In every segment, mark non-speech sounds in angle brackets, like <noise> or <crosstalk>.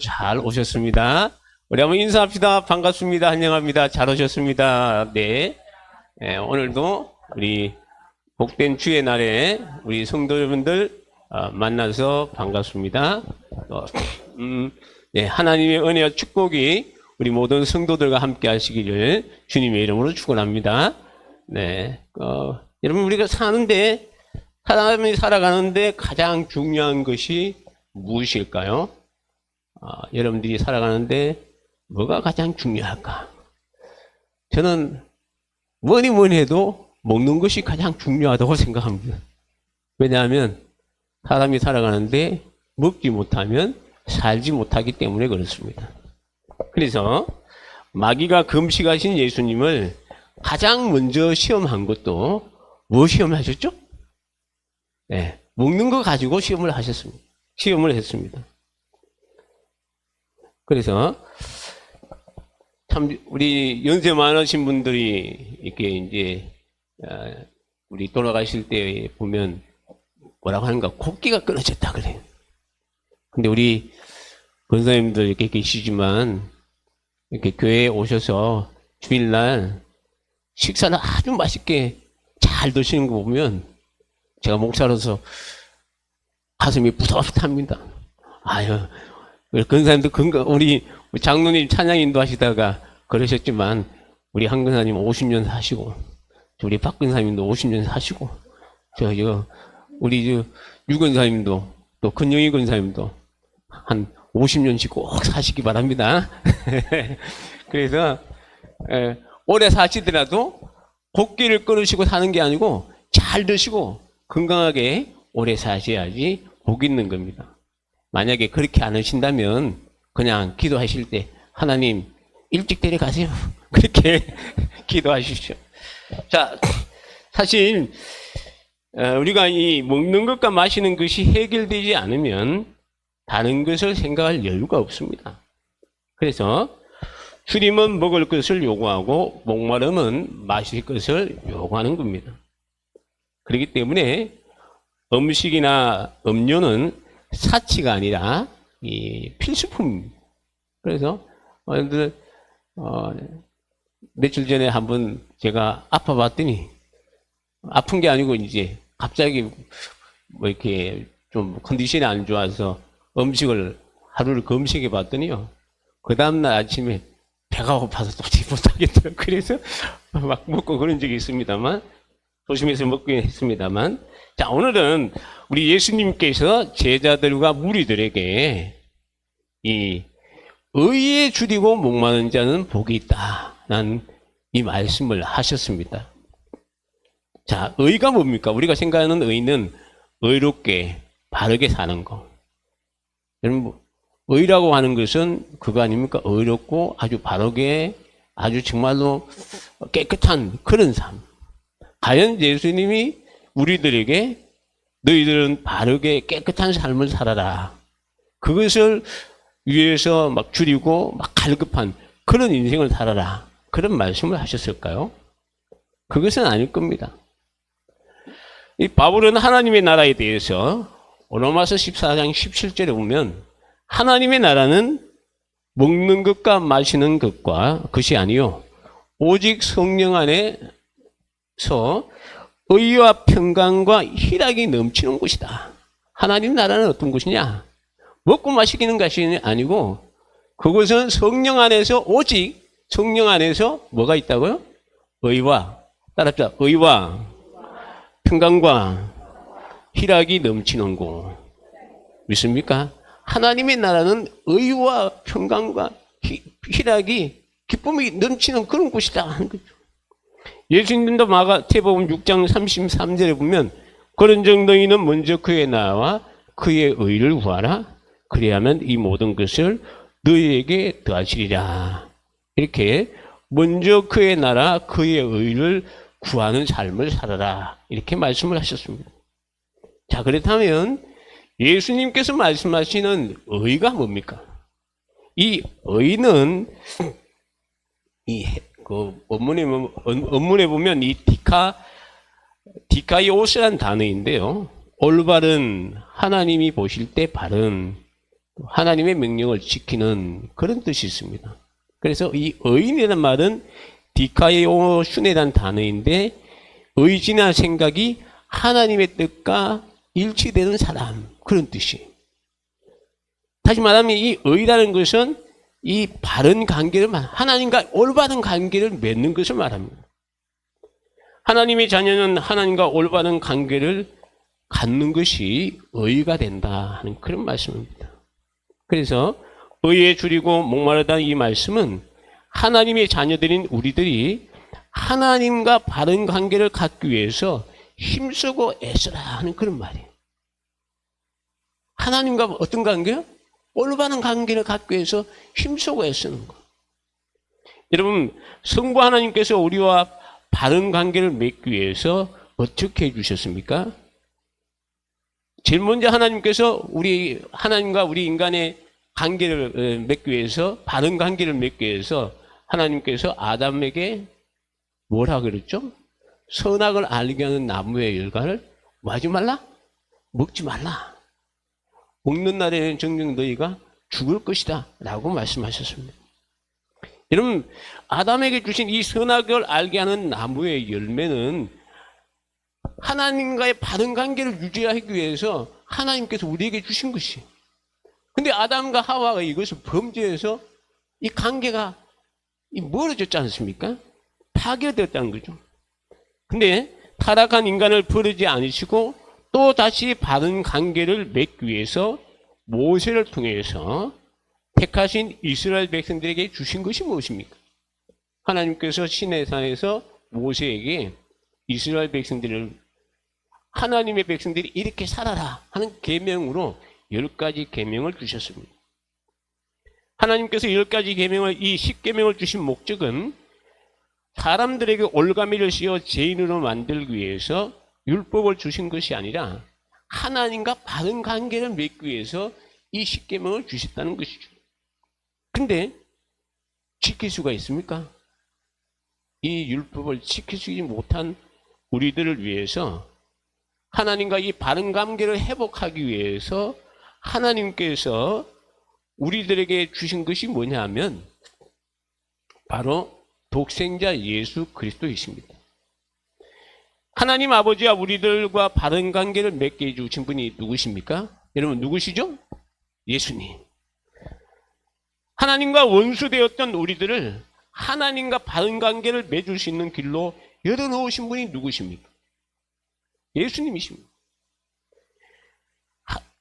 잘 오셨습니다. 우리 한번 인사합시다. 반갑습니다. 환영합니다. 잘 오셨습니다. 네. 예, 오늘도 우리 복된 주의 날에 우리 성도 여러분들 어, 만나서 반갑습니다. 어, 음, 네, 하나님의 은혜와 축복이 우리 모든 성도들과 함께 하시기를 주님의 이름으로 축원합니다. 네. 어, 여러분 우리가 사는데 사람이 살아가는데 가장 중요한 것이 무엇일까요? 아, 여러분들이 살아가는데 뭐가 가장 중요할까? 저는 뭐니 뭐니 해도 먹는 것이 가장 중요하다고 생각합니다. 왜냐하면 사람이 살아가는데 먹지 못하면 살지 못하기 때문에 그렇습니다. 그래서 마귀가 금식하신 예수님을 가장 먼저 시험한 것도 뭐 시험하셨죠? 네, 먹는 거 가지고 시험을 하셨습니다. 시험을 했습니다. 그래서 참 우리 연세 많으신 분들이 이렇게 이제 어, 우리 돌아가실 때 보면 뭐라고 하는가 코끼가 끊어졌다 그래요. 근데 우리 권사님들 이렇게 계시지만 이렇게 교회에 오셔서 주일날 식사를 아주 맛있게 잘 드시는 거 보면 제가 목사로서 가슴이 부담합니다. 아유, 근사님도 건강, 우리 장로님 찬양 인도하시다가 그러셨지만, 우리 한 근사님 50년 사시고, 우리 박 근사님도 50년 사시고, 저, 저, 우리 저, 유 근사님도, 또 근영희 근사님도 한 50년씩 꼭 사시기 바랍니다. <laughs> 그래서, 에, 오래 사시더라도 곡기를 끊으시고 사는 게 아니고 잘 드시고 건강하게 오래 사셔야지 복 있는 겁니다. 만약에 그렇게 안 하신다면 그냥 기도하실 때 하나님 일찍 데려가세요. <laughs> 그렇게 <laughs> 기도하십시오. 자, 사실 어, 우리가 이 먹는 것과 마시는 것이 해결되지 않으면 다른 것을 생각할 여유가 없습니다. 그래서 주님은 먹을 것을 요구하고 목마름은 마실 것을 요구하는 겁니다. 그렇기 때문에 음식이나 음료는 사치가 아니라 이 필수품. 그래서 어른들 어, 며칠 전에 한 번 제가 아파봤더니 아픈 게 아니고 이제 갑자기 뭐 이렇게 좀 컨디션이 안 좋아서 음식을 하루를 금식해 봤더니요. 그 다음날 아침에 배가 고파서 도저히 <laughs> 못하겠더라고요. 그래서 막 먹고 그런 적이 있습니다만 조심해서 먹긴 했습니다만 자 오늘은 우리 예수님께서 제자들과 무리들에게 이 의에 줄이고 목마른 자는 복이 있다라는 이 말씀을 하셨습니다. 자 의가 뭡니까? 우리가 생각하는 의는 의롭게 바르게 사는 거. 여러분 의라고 하는 것은 그거 아닙니까? 의롭고 아주 바르게 아주 정말로 깨끗한 그런 삶. 과연 예수님이 우리들에게 너희들은 바르게 깨끗한 삶을 살아라. 그것을 위해서 막 줄이고 막 갈급한 그런 인생을 살아라. 그런 말씀을 하셨을까요? 그것은 아닐 겁니다. 이 바울은 하나님의 나라에 대해서 로마서 14장 17절에 보면 하나님의 나라는 먹는 것과 마시는 것과 것이 아니요 오직 성령 안에 서 의와 평강과 희락이 넘치는 곳이다. 하나님 나라는 어떤 곳이냐? 먹고 마시기는 것이 아니고 그것은 성령 안에서 오직 성령 안에서 뭐가 있다고요? 의와 따라합시다. 의와 평강과 희락이 넘치는 곳. 믿습니까? 하나님의 나라는 의와 평강과 희, 희락이 기쁨이 넘치는 그런 곳이다 하는 거죠. 예수님도 마가태복음 6장 33절에 보면 그런 정도이는 먼저 그의 나와 그의 의를 구하라. 그래야만 이 모든 것을 너희에게 더하시리라. 이렇게 먼저 그의 나라 그의 의를 구하는 삶을 살아라. 이렇게 말씀을 하셨습니다. 자, 그렇다면 예수님께서 말씀하시는 의가 뭡니까? 이 의는 <clears throat> 이 그 원문에 원문에 보면 이 디카 디카이오스란 단어인데요. 올바른 하나님이 보실 때 바른 하나님의 명령을 지키는 그런 뜻이 있습니다. 그래서 이 의인이라는 말은 디카이오 슌이라는 단어인데 의지나 생각이 하나님의 뜻과 일치되는 사람 그런 뜻이. 다시 말하면 이 의라는 것은 이 바른 관계를 말, 하나님과 올바른 관계를 맺는 것을 말합니다. 하나님의 자녀는 하나님과 올바른 관계를 갖는 것이 의가 된다 하는 그런 말씀입니다. 그래서 의에 줄이고 목마르다는 이 말씀은 하나님의 자녀들인 우리들이 하나님과 바른 관계를 갖기 위해서 힘쓰고 애쓰라 하는 그런 말이에요. 하나님과 어떤 관계요? 올바른 관계를 갖기 위해서 힘쓰고 애쓰는 거. 여러분, 성부 하나님께서 우리와 바른 관계를 맺기 위해서 어떻게 해주셨습니까? 제일 먼저 하나님께서 우리 하나님과 우리 인간의 관계를 어, 맺기 위해서 바른 관계를 맺기 위해서 하나님께서 아담에게 뭐라 그랬죠? 선악을 알게 하는 나무의 열과를 뭐 하지 말라? 먹지 말라. 먹는 날에는 정녕 너희가 죽을 것이다. 라고 말씀하셨습니다. 여러분, 아담에게 주신 이 선악을 알게 하는 나무의 열매는 하나님과의 바른 관계를 유지하기 위해서 하나님께서 우리에게 주신 것이. 근데 아담과 하와가 이것을 범죄해서 이 관계가 이 멀어졌지 않습니까? 파괴되었다는 거죠. 근데 타락한 인간을 버리지 않으시고 또 다시 바른 관계를 맺기 위해서 모세를 통해서 택하신 이스라엘 백성들에게 주신 것이 무엇입니까? 하나님께서 시내산에서 모세에게 이스라엘 백성들을 하나님의 백성들이 이렇게 살아라 하는 계명으로 열 가지 계명을 주셨습니다. 하나님께서 열 가지 계명을 이 십계명을 주신 목적은 사람들에게 올가미를 씌워 죄인으로 만들기 위해서 율법을 주신 것이 아니라 하나님과 바른 관계를 맺기 위해서 이 십계명을 주셨다는 것이죠. 근데 지킬 수가 있습니까? 이 율법을 지키지 못한 우리들을 위해서 하나님과 이 바른 관계를 회복하기 위해서 하나님께서 우리들에게 주신 것이 뭐냐 하면 바로 독생자 예수 그리스도이십니다. 하나님 아버지와 우리들과 바른 관계를 맺게 해주신 분이 누구십니까? 여러분 누구시죠? 예수님. 하나님과 원수되었던 우리들을 하나님과 바른 관계를 맺을 수 있는 길로 열어놓으신 분이 누구십니까? 예수님이십니다.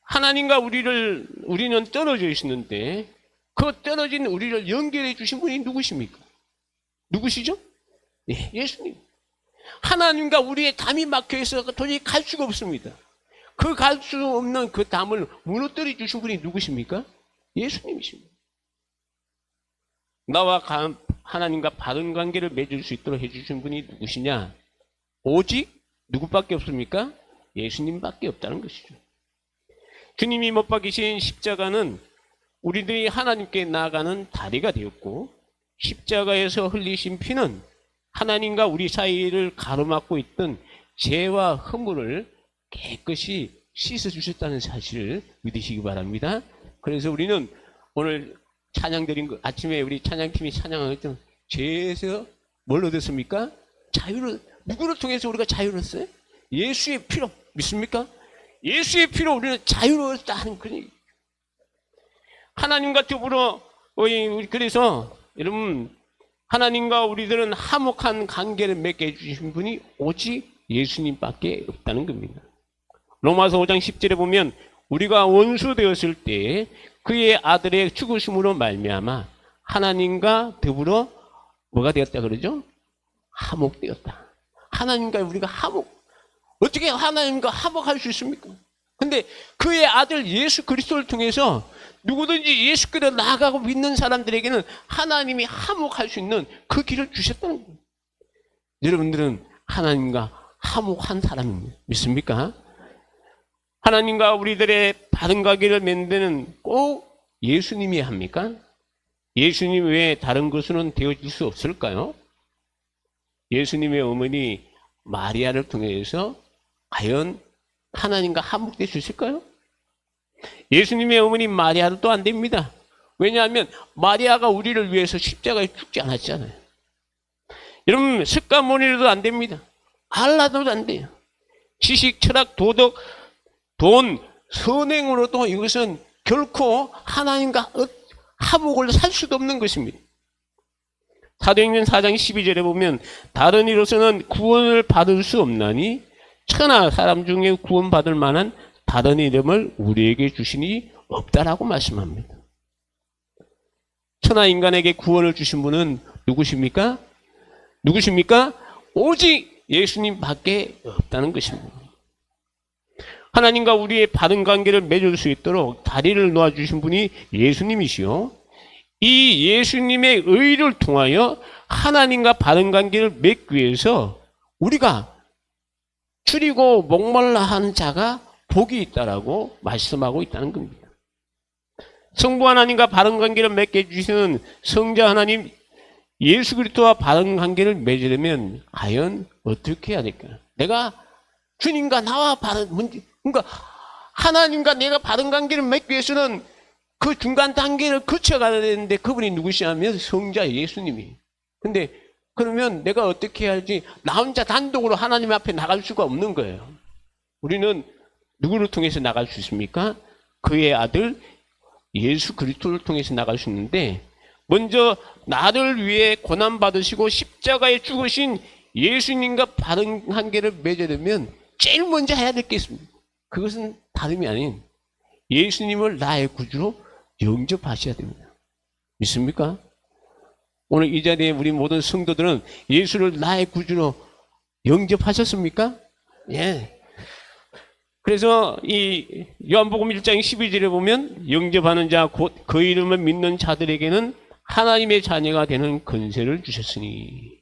하나님과 우리를 우리는 떨어져 있었는데 그 떨어진 우리를 연결해 주신 분이 누구십니까? 누구시죠? 네, 예수님. 하나님과 우리의 담이 막혀 있어 도저히 갈 수가 없습니다. 그 갈 수 없는 그 담을 무너뜨려 주신 분이 누구십니까? 예수님이십니다. 나와 하나님과 바른 관계를 맺을 수 있도록 해주신 분이 누구시냐? 오직 누구밖에 없습니까? 예수님밖에 없다는 것이죠. 주님이 못 박이신 십자가는 우리들이 하나님께 나아가는 다리가 되었고 십자가에서 흘리신 피는 하나님과 우리 사이를 가로막고 있던 죄와 허물을 깨끗이 씻어 주셨다는 사실을 믿으시기 바랍니다. 그래서 우리는 오늘 찬양 드린 거 아침에 우리 찬양팀이 찬양하던 죄에서 뭘 얻었습니까? 자유를 누구를 통해서 우리가 자유로웠어요? 예수의 피로 믿습니까? 예수의 피로 우리는 자유로웠다 하는 그런. 하나님과 더불어 그래서 여러분 하나님과 우리들은 화목한 관계를 맺게 해주신 분이 오직 예수님밖에 없다는 겁니다. 로마서 5장 10절에 보면 우리가 원수 되었을 때 그의 아들의 죽으심으로 말미암아 하나님과 더불어 뭐가 되었다 그러죠? 화목되었다. 하나님과 우리가 화목. 어떻게 하나님과 화목할 수 있습니까? 근데 그의 아들 예수 그리스도를 통해서 누구든지 예수 그리스도 나아가고 믿는 사람들에게는 하나님이 화목할 수 있는 그 길을 주셨다는 거예요. 여러분들은 하나님과 화목한 사람 믿습니까? 하나님과 우리들의 바른 관계를 맺는 꼭 예수님이 합니까? 예수님 외에 다른 것으로는 되어질 수 없을까요? 예수님의 어머니 마리아를 통해서 과연 하나님과 화목될 수 있을까요? 예수님의 어머니 마리아도 안 됩니다. 왜냐하면 마리아가 우리를 위해서 십자가에 죽지 않았잖아요. 여러분 습관머리로도 안 됩니다. 알라도 안 돼요. 지식, 철학, 도덕, 돈, 선행으로도 이것은 결코 하나님과 어- 화목을 살 수도 없는 것입니다. 사도행전 4장 12절에 보면 다른 이로서는 구원을 받을 수 없나니 천하 사람 중에 구원받을 만한 다른 이름을 우리에게 주시니 없다라고 말씀합니다. 천하 인간에게 구원을 주신 분은 누구십니까? 누구십니까? 오직 예수님밖에 없다는 것입니다. 하나님과 우리의 바른 관계를 맺을 수 있도록 다리를 놓아 주신 분이 예수님이시요. 이 예수님의 의를 통하여 하나님과 바른 관계를 맺기 위해서 우리가 줄이고 목말라 하는 자가 복이 있다라고 말씀하고 있다는 겁니다. 성부 하나님과 바른 관계를 맺게 해주시는 성자 하나님 예수 그리스도와 바른 관계를 맺으려면 과연 어떻게 해야 될까? 내가 주님과 나와 바른 문제 그러니까 하나님과 내가 바른 관계를 맺기 위해서는 그 중간 단계를 거쳐가야 되는데 그분이 누구시냐면 성자 예수님이. 근데 그러면 내가 어떻게 해야지 나 혼자 단독으로 하나님 앞에 나갈 수가 없는 거예요. 우리는 누구를 통해서 나갈 수 있습니까? 그의 아들 예수 그리스도를 통해서 나갈 수 있는데 먼저 나를 위해 고난 받으시고 십자가에 죽으신 예수님과 바른 관계를 맺으려면 제일 먼저 해야 될 게 있습니다. 그것은 다름이 아닌 예수님을 나의 구주로 영접하셔야 됩니다. 믿습니까? 오늘 이 자리에 우리 모든 성도들은 예수를 나의 구주로 영접하셨습니까? 예. 그래서 이 요한복음 1장 12절에 보면 영접하는 자 곧 그 이름을 믿는 자들에게는 하나님의 자녀가 되는 권세를 주셨으니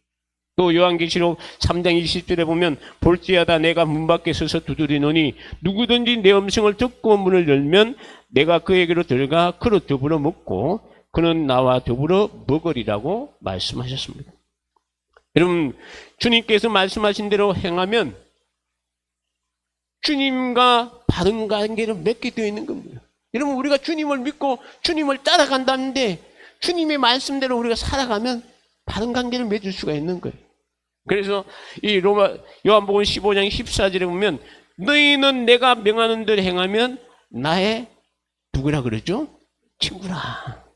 또 요한계시록 3장 20절에 보면 볼지어다 내가 문 밖에 서서 두드리노니 누구든지 내 음성을 듣고 문을 열면 내가 그에게로 들어가 그로 더불어 먹고 그는 나와 더불어 먹으리라고 말씀하셨습니다. 여러분 주님께서 말씀하신 대로 행하면 주님과 바른 관계를 맺게 되어 있는 겁니다. 여러분 우리가 주님을 믿고 주님을 따라간다는데 주님의 말씀대로 우리가 살아가면 바른 관계를 맺을 수가 있는 거예요. 그래서 이 로마 요한복음 15장 14절에 보면 너희는 내가 명하는 대로 행하면 나의 누구라 그러죠? 친구라.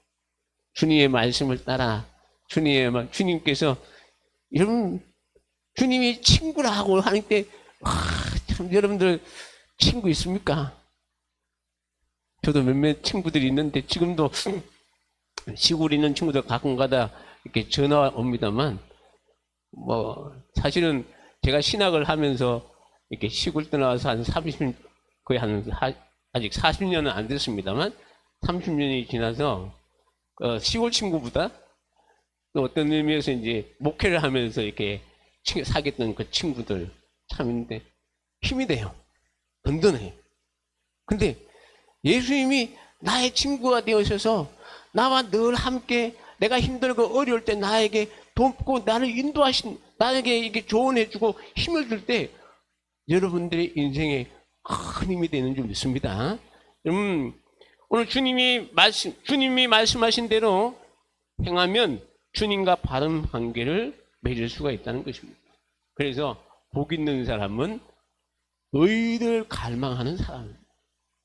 주님의 말씀을 따라 주님의 말 주님께서 여러분 주님이 친구라고 하는 때 와, 참 여러분들 친구 있습니까? 저도 몇몇 친구들이 있는데 지금도 시골에 있는 친구들 가끔가다 이렇게 전화 옵니다만 뭐 사실은 제가 신학을 하면서 이렇게 시골 떠나와서 한 30, 거의 한 하- 아직 40년은 안 됐습니다만 30년이 지나서 어, 시골 친구보다 또 어떤 의미에서 이제 목회를 하면서 이렇게 친- 사귀었던 그 친구들 참인데 힘이 돼요. 든든해요. 근데 예수님이 나의 친구가 되어셔서 나와 늘 함께 내가 힘들고 어려울 때 나에게 돕고 나를 인도하신 나에게 이게 조언해주고 힘을 줄 때 여러분들의 인생에 큰 힘이 되는 줄 믿습니다. 여러분 오늘 주님이 말씀 주님이 말씀하신 대로 행하면 주님과 바른 관계를 맺을 수가 있다는 것입니다. 그래서 복 있는 사람은 의를 갈망하는 사람입니다.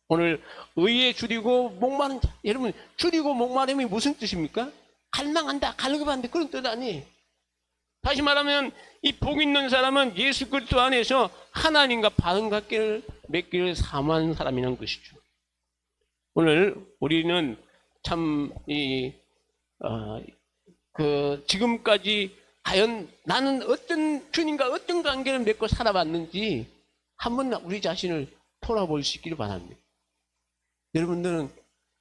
오늘 의에 줄이고 목마른 자 여러분 줄이고 목마름이 무슨 뜻입니까? 갈망한다 갈급한다 그런 뜻 아니에요. 다시 말하면 이 복 있는 사람은 예수 그리스도 안에서 하나님과 바른 관계를 맺기를 사모하는 사람이라는 것이죠. 오늘 우리는 참이 어, 그 지금까지 과연 나는 어떤 주님과 어떤 관계를 맺고 살아왔는지 한번 우리 자신을 돌아볼 수 있기를 바랍니다. 여러분들은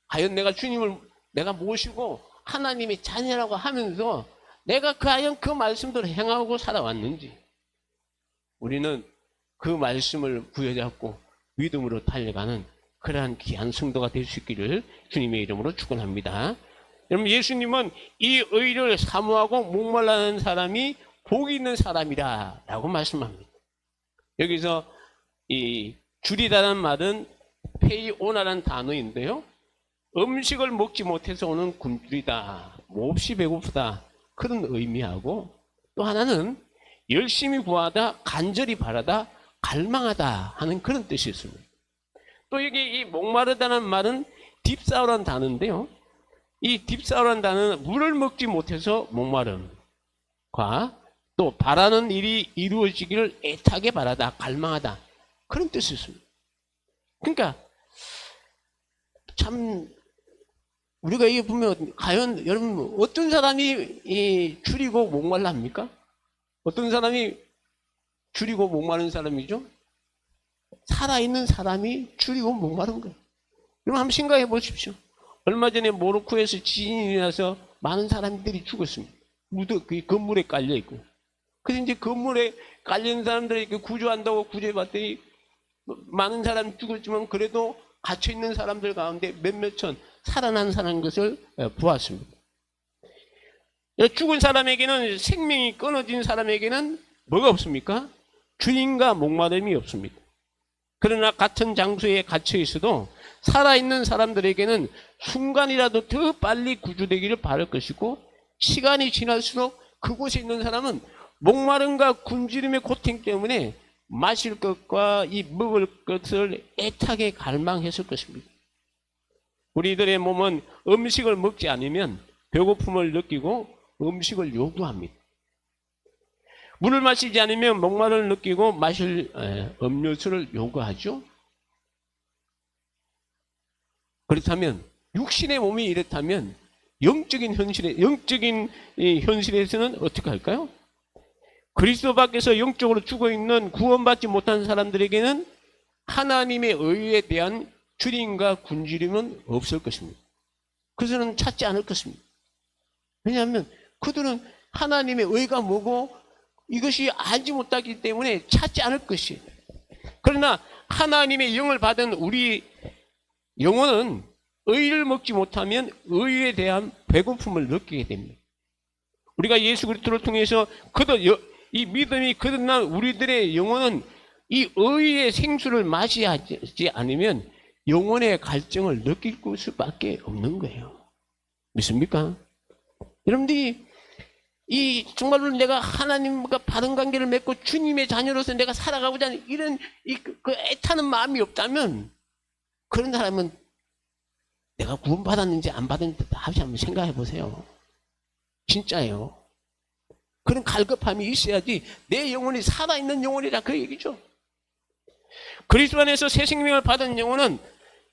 과연 내가 주님을 내가 모시고 하나님의 자녀라고 하면서 내가 과연 그 말씀대로 행하고 살아왔는지 우리는 그 말씀을 부여잡고 믿음으로 달려가는 그러한 귀한 성도가 될 수 있기를 주님의 이름으로 축원합니다. 여러분 예수님은 이 의를 사모하고 목말라는 사람이 복이 있는 사람이라라고 말씀합니다. 여기서 이 줄이다는 말은 페이오나라는 단어인데요. 음식을 먹지 못해서 오는 굶주리다, 몹시 배고프다 그런 의미하고 또 하나는 열심히 구하다, 간절히 바라다, 갈망하다 하는 그런 뜻이 있습니다. 또 여기 이 목마르다는 말은 딥사우라는 단어인데요. 이 딥사우라는 단어는 물을 먹지 못해서 목마름과 또 바라는 일이 이루어지기를 애타게 바라다, 갈망하다 그런 뜻이 있습니다. 그러니까 참 우리가 이게 보면 과연 여러분 어떤 사람이 이 줄이고 목말라 합니까? 어떤 사람이 줄이고 목마른 사람이죠? 살아있는 사람이 줄이고 목마른 거예요. 여러분 한번 생각해 보십시오. 얼마 전에 모로코에서 지진이 나서 많은 사람들이 죽었습니다. 무드 그 건물에 깔려 있고. 그래서 이제 건물에 사람들을 이렇게 구조한다고 구조해 봤더니 많은 사람이 죽었지만 그래도 갇혀 있는 사람들 가운데 몇몇 천 살아난 사람 것을 예, 보았습니다. 예, 죽은 사람에게는 생명이 끊어진 사람에게는 뭐가 없습니까? 주인과 목마름이 없습니다. 그러나 같은 장소에 갇혀 있어도 살아있는 사람들에게는 순간이라도 더 빨리 구조되기를 바랄 것이고 시간이 지날수록 그곳에 있는 사람은 목마름과 굶주림의 고통 때문에 마실 것과 이 먹을 것을 애타게 갈망했을 것입니다. 우리들의 몸은 음식을 먹지 않으면 배고픔을 느끼고 음식을 요구합니다. 물을 마시지 않으면 목마름을 느끼고 마실 에, 음료수를 요구하죠. 그렇다면 육신의 몸이 이렇다면 영적인 현실에 영적인 이 현실에서는 어떻게 할까요? 그리스도 밖에서 영적으로 죽어 있는 구원받지 못한 사람들에게는 하나님의 의에 대한 줄임과 굶주림은 없을 것입니다. 그들은 찾지 않을 것입니다. 왜냐하면 그들은 하나님의 의가 뭐고 이것이 알지 못하기 때문에 찾지 않을 것이에요. 그러나 하나님의 영을 받은 우리 영혼은 의를 먹지 못하면 의에 대한 배고픔을 느끼게 됩니다. 우리가 예수 그리스도를 통해서 그들 이 믿음이 거듭난 우리들의 영혼은 이 의의 생수를 마시지 않으면 영혼의 갈증을 느낄 수밖에 없는 거예요. 믿습니까? 여러분들이 이 정말로 내가 하나님과 바른 관계를 맺고 주님의 자녀로서 내가 살아가고자 하는 이런 이, 그, 그 애타는 마음이 없다면 그런 사람은 내가 구원받았는지 안 받았는지 다시 한번 생각해 보세요. 진짜예요. 그런 갈급함이 있어야지 내 영혼이 살아있는 영혼이라 그 얘기죠. 그리스도 안에서 새 생명을 받은 영혼은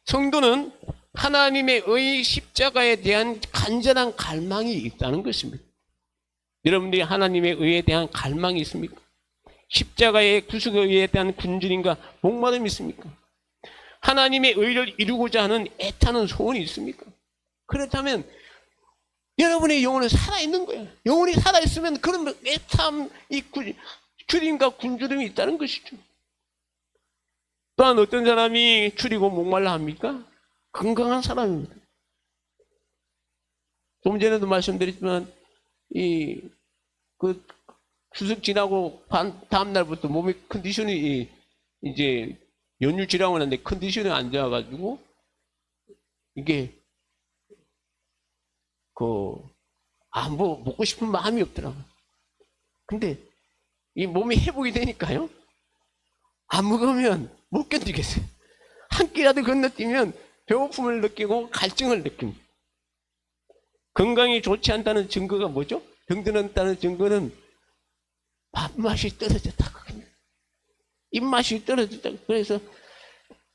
성도는 하나님의 의 십자가에 대한 간절한 갈망이 있다는 것입니다. 여러분들이 하나님의 의에 대한 갈망이 있습니까? 십자가의 구속의 의에 대한 굶주림과 목마름이 있습니까? 하나님의 의를 이루고자 하는 애타는 소원이 있습니까? 그렇다면 여러분의 영혼은 살아있는 거예요. 영혼이 살아있으면 그런 애탐, 이 줄임과 굶주림이 있다는 것이죠. 또한 어떤 사람이 줄이고 목말라 합니까? 건강한 사람입니다. 좀 전에도 말씀드렸지만, 이, 그, 추석 지나고 반, 다음 날부터 몸의 컨디션이 이제 연휴 지나고 났는데 컨디션이 안 좋아가지고, 이게 그, 아, 뭐, 먹고 싶은 마음이 없더라고. 근데, 이 몸이 회복이 되니까요. 안 먹으면 못 견디겠어요. 한 끼라도 건너뛰면 배고픔을 느끼고 갈증을 느낍니다. 건강이 좋지 않다는 증거가 뭐죠? 병들었다는 증거는 밥맛이 떨어졌다. 입맛이 떨어졌다. 그래서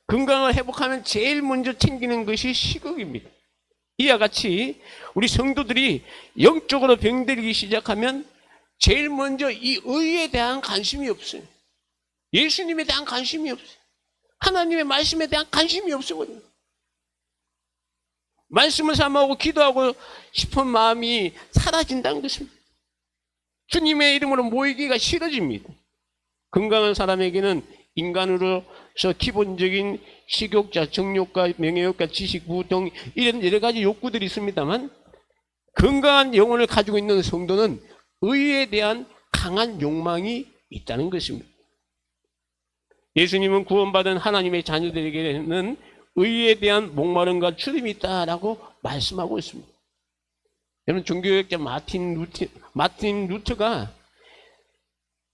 건강을 회복하면 제일 먼저 챙기는 것이 식욕입니다. 이와 같이 우리 성도들이 영적으로 병들기 시작하면 제일 먼저 이 의에 대한 관심이 없어요. 예수님에 대한 관심이 없어요. 하나님의 말씀에 대한 관심이 없어요. 말씀을 삼아오고 기도하고 싶은 마음이 사라진다는 것입니다. 주님의 이름으로 모이기가 싫어집니다. 건강한 사람에게는 인간으로서 기본적인 식욕자, 정욕과 명예욕과 지식, 부동 이런 여러 가지 욕구들이 있습니다만 건강한 영혼을 가지고 있는 성도는 의에 대한 강한 욕망이 있다는 것입니다. 예수님은 구원받은 하나님의 자녀들에게는 의에 대한 목마름과 추림이 있다라고 말씀하고 있습니다. 여러분 종교학자 마틴 루트 마틴 루트가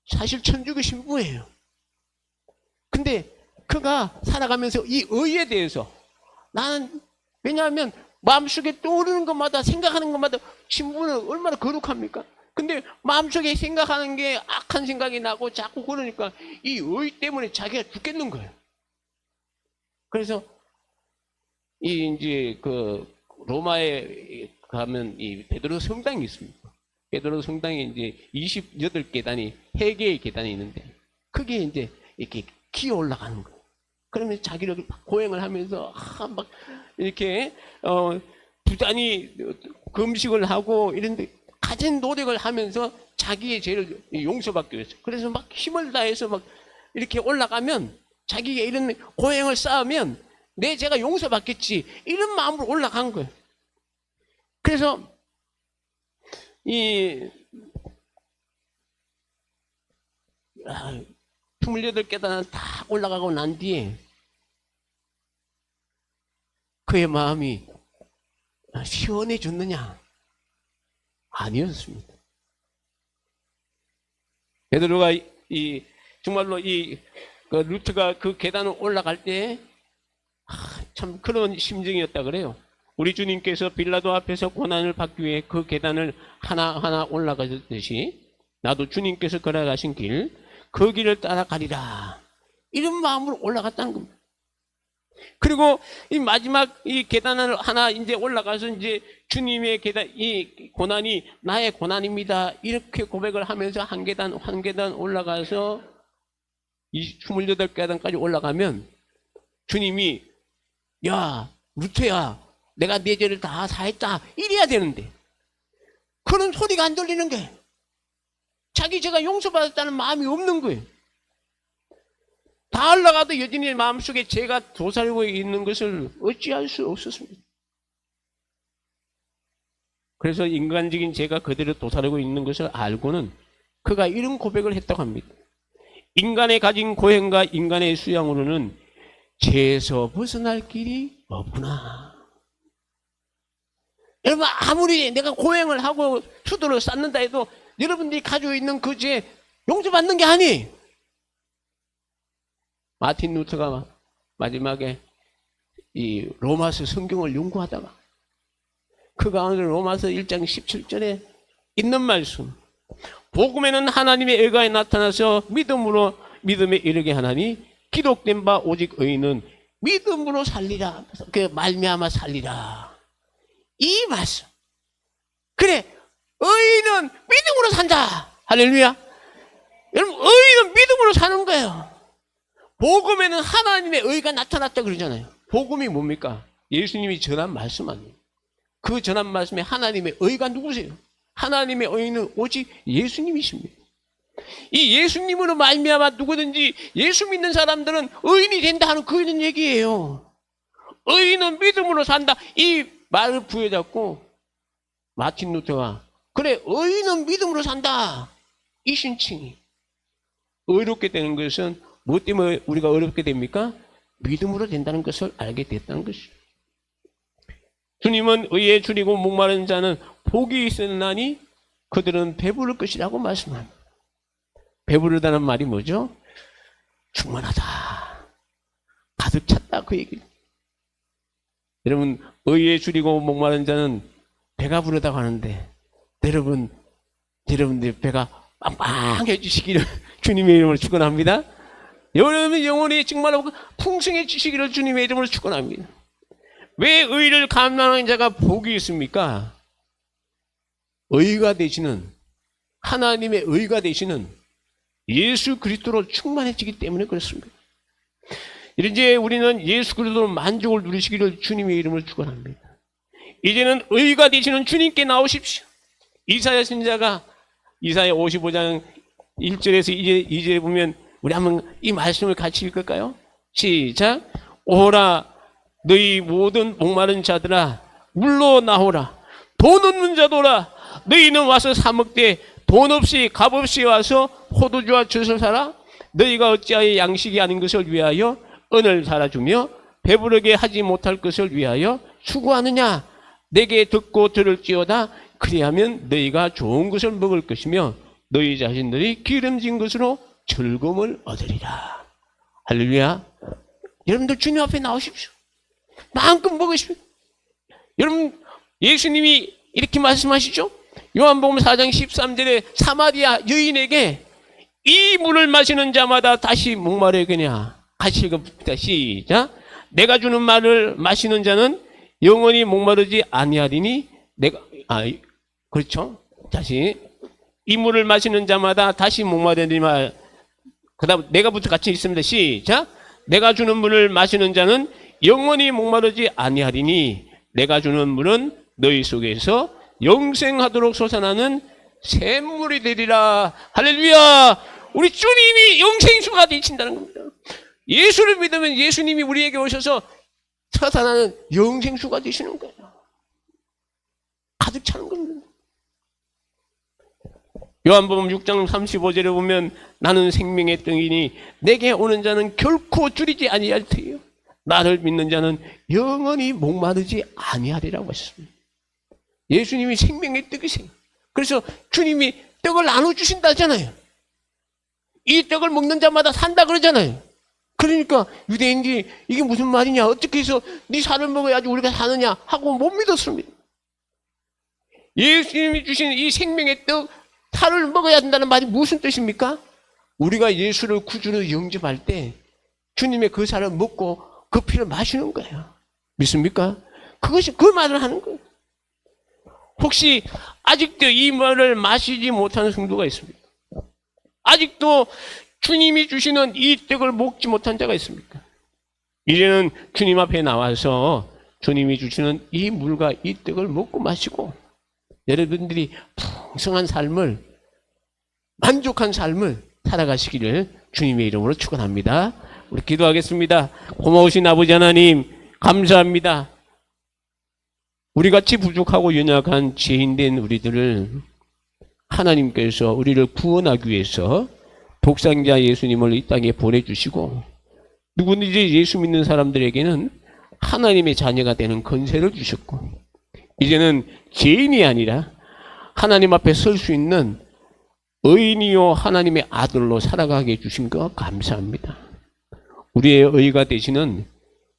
사실 천주교 신부예요. 근데 그가 살아가면서 이 의에 대해서 나는 왜냐하면 마음속에 떠오르는 것마다 생각하는 것마다 신부는 얼마나 거룩합니까? 근데 마음속에 생각하는 게 악한 생각이 나고 자꾸 그러니까 이 의 때문에 자기가 죽겠는 거예요. 그래서 이 이제 그 로마에 가면 이 베드로 성당이 있습니다. 베드로 성당에 이제 28계단이 세 개의 계단이 있는데 그게 이제 이렇게 기어 올라가는 거예요. 그러면 자기를 고행을 하면서 아, 막 이렇게 어 부단히 금식을 하고 이런데 가진 노력을 하면서 자기의 죄를 용서받기 위해서 그래서 막 힘을 다해서 막 이렇게 올라가면 자기가 이런 고행을 쌓으면 내 죄가 용서받겠지 이런 마음으로 올라간 거예요. 그래서 이 아, 28계단을 다 올라가고 난 뒤에 그의 마음이 시원해졌느냐? 아니었습니다. 베드로가 이, 이 정말로 이그 루트가 그 계단을 올라갈 때 참 그런 심정이었다 그래요. 우리 주님께서 빌라도 앞에서 고난을 받기 위해 그 계단을 하나하나 올라가듯이 나도 주님께서 걸어가신 길, 그 길을 따라가리라. 이런 마음으로 올라갔다는 겁니다. 그리고 이 마지막 이 계단을 하나 이제 올라가서 이제 주님의 계단, 이 고난이 나의 고난입니다. 이렇게 고백을 하면서 한 계단, 한 계단 올라가서 이 28계단까지 올라가면 주님이 야, 루트야, 내가 네 죄를 다 사했다. 이래야 되는데. 그런 소리가 안 들리는 거예요. 자기 죄가 용서받았다는 마음이 없는 거예요. 다 올라가도 여전히 마음속에 죄가 도사리고 있는 것을 어찌할 수 없었습니다. 그래서 인간적인 죄가 그대로 도사리고 있는 것을 알고는 그가 이런 고백을 했다고 합니다. 인간의 가진 고행과 인간의 수양으로는 죄에서 벗어날 길이 없구나. 여러분 아무리 내가 고행을 하고 수도를 쌓는다 해도 여러분들이 가지고 있는 그 죄 용서받는 게 아니. 마틴 루터가 마지막에 이 로마서 성경을 연구하다가 그 가운데 로마서 1장 17절에 있는 말씀. 복음에는 하나님의 일가에 나타나서 믿음으로 믿음에 이르게 하나니 기록된 바 오직 의인은 믿음으로 살리라. 그 말미암아 살리라. 이 말씀. 그래 의인은 믿음으로 산다. 할렐루야. 여러분 의인은 믿음으로 사는 거예요. 복음에는 하나님의 의가 나타났다 그러잖아요. 복음이 뭡니까? 예수님이 전한 말씀 아니에요. 그 전한 말씀에 하나님의 의가 누구세요? 하나님의 의는 오직 예수님이십니다. 이 예수님으로 말미암아 누구든지 예수 믿는 사람들은 의인이 된다 하는 그런 얘기예요. 의인은 믿음으로 산다. 이 말을 부여잡고 마틴 루터가 그래 의인은 믿음으로 산다. 이 신칭이 의롭게 되는 것은 무엇 때문에 우리가 어렵게 됩니까? 믿음으로 된다는 것을 알게 됐다는 것이죠. 주님은 의에 줄이고 목마른 자는 복이 있으나니 그들은 배부를 것이라고 말씀합니다. 배부르다는 말이 뭐죠? 충만하다. 가득 찼다 그 얘기. 여러분 의에 줄이고 목마른 자는 배가 부르다고 하는데 여러분 여러분들 배가 빵빵해지시기를 <laughs> 주님의 이름으로 축원합니다. 여러분 영혼이 정말로 풍성해지시기를 주님의 이름으로 축원합니다. 왜 의를 감당하는 자가 복이 있습니까? 의가 되시는 하나님의 의가 되시는 예수 그리스도로 충만해지기 때문에 그렇습니다. 이제 우리는 예수 그리스도로 만족을 누리시기를 주님의 이름을 축원합니다. 이제는 의가 되시는 주님께 나오십시오. 이사야 선자가 이사야 55장 1절에서 이제 이제 보면 우리 한번 이 말씀을 같이 읽을까요? 시작. 오라 너희 모든 목마른 자들아 물로 나오라 돈 없는 자도라 너희는 와서 사 먹되 돈 없이 값 없이 와서 포도주와 젖을 사라 너희가 어찌하여 양식이 아닌 것을 위하여 은을 살아주며 배부르게 하지 못할 것을 위하여 수고하느냐? 내게 듣고 들을지어다. 그리하면 너희가 좋은 것을 먹을 것이며 너희 자신들이 기름진 것으로 즐거움을 얻으리라. 할렐루야. 여러분들 주님 앞에 나오십시오. 마음껏 먹으십시오. 여러분 예수님이 이렇게 말씀하시죠. 요한복음 4장 13절에 사마리아 여인에게 이 물을 마시는 자마다 다시 목마르겠냐. 같이 읽어봅시다. 시작. 내가 주는 말을 마시는 자는 영원히 목마르지 아니하리니 내가 아 그렇죠. 다시 이 물을 마시는 자마다 다시 목마르니마. 그다음 내가부터 같이 있습니다. 시작. 내가 주는 물을 마시는 자는 영원히 목마르지 아니하리니 내가 주는 물은 너희 속에서 영생하도록 솟아나는 샘물이 되리라. 할렐루야. 우리 주님이 영생수가 되신다는 겁니다. 예수를 믿으면 예수님이 우리에게 오셔서 솟아나는 영생수가 되시는 거예요. 가득 차는 겁니다. 요한복음 6장 35절에 보면 나는 생명의 떡이니 내게 오는 자는 결코 줄이지 아니할 테요. 나를 믿는 자는 영원히 목마르지 아니하리라고 했습니다. 예수님이 생명의 떡이세요. 그래서 주님이 떡을 나눠 주신다잖아요. 이 떡을 먹는 자마다 산다 그러잖아요. 그러니까 유대인들이 이게 무슨 말이냐? 어떻게 해서 네 살을 먹어야지 우리가 사느냐 하고 못 믿었습니다. 예수님이 주신 이 생명의 떡 살을 먹어야 된다는 말이 무슨 뜻입니까? 우리가 예수를 구주로 영접할 때 주님의 그 살을 먹고 그 피를 마시는 거예요. 믿습니까? 그것이 그 말을 하는 거예요. 혹시 아직도 이 말을 마시지 못하는 성도가 있습니까? 아직도 주님이 주시는 이 떡을 먹지 못한 자가 있습니까? 이제는 주님 앞에 나와서 주님이 주시는 이 물과 이 떡을 먹고 마시고 여러분들이 풍성한 삶을 만족한 삶을 살아가시기를 주님의 이름으로 축원합니다. 우리 기도하겠습니다. 고마우신 아버지 하나님 감사합니다. 우리 같이 부족하고 연약한 죄인된 우리들을 하나님께서 우리를 구원하기 위해서 독상자 예수님을 이 땅에 보내주시고 누구든지 예수 믿는 사람들에게는 하나님의 자녀가 되는 건세를 주셨고 이제는 죄인이 아니라 하나님 앞에 설 수 있는 의인이요 하나님의 아들로 살아가게 해주신 것 감사합니다. 우리의 의가 되시는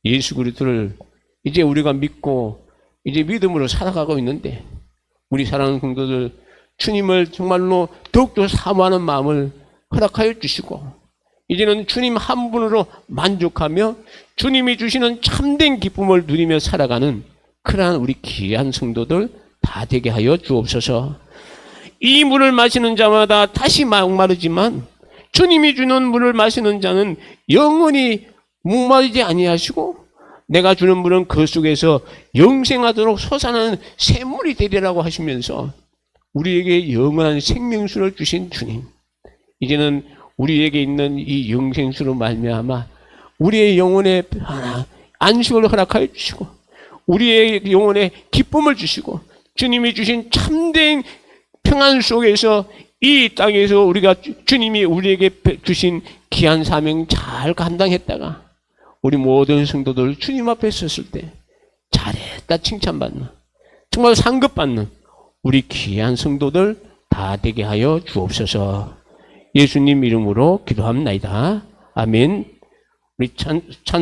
예수 그리스도를 이제 우리가 믿고 이제 믿음으로 살아가고 있는데 우리 사랑하는 성도들 주님을 정말로 더욱더 사모하는 마음을 허락하여 주시고 이제는 주님 한 분으로 만족하며 주님이 주시는 참된 기쁨을 누리며 살아가는 그러한 우리 귀한 성도들 다 되게 하여 주옵소서. 이 물을 마시는 자마다 다시 목마르지만 주님이 주는 물을 마시는 자는 영원히 목마르지 아니하시고 내가 주는 물은 그 속에서 영생하도록 솟아나는 샘물이 되리라고 하시면서 우리에게 영원한 생명수를 주신 주님. 이제는 우리에게 있는 이 영생수로 말미암아 우리의 영혼에 안식을 허락하여 주시고 우리의 영혼에 기쁨을 주시고 주님이 주신 참된 평안 속에서 이 땅에서 우리가 주님이 우리에게 주신 귀한 사명 잘 감당했다가 우리 모든 성도들 주님 앞에 섰을 때 잘했다 칭찬받는 정말 상급받는 우리 귀한 성도들 다 되게 하여 주옵소서 예수님 이름으로 기도합니다. 아멘. 우리 찬, 찬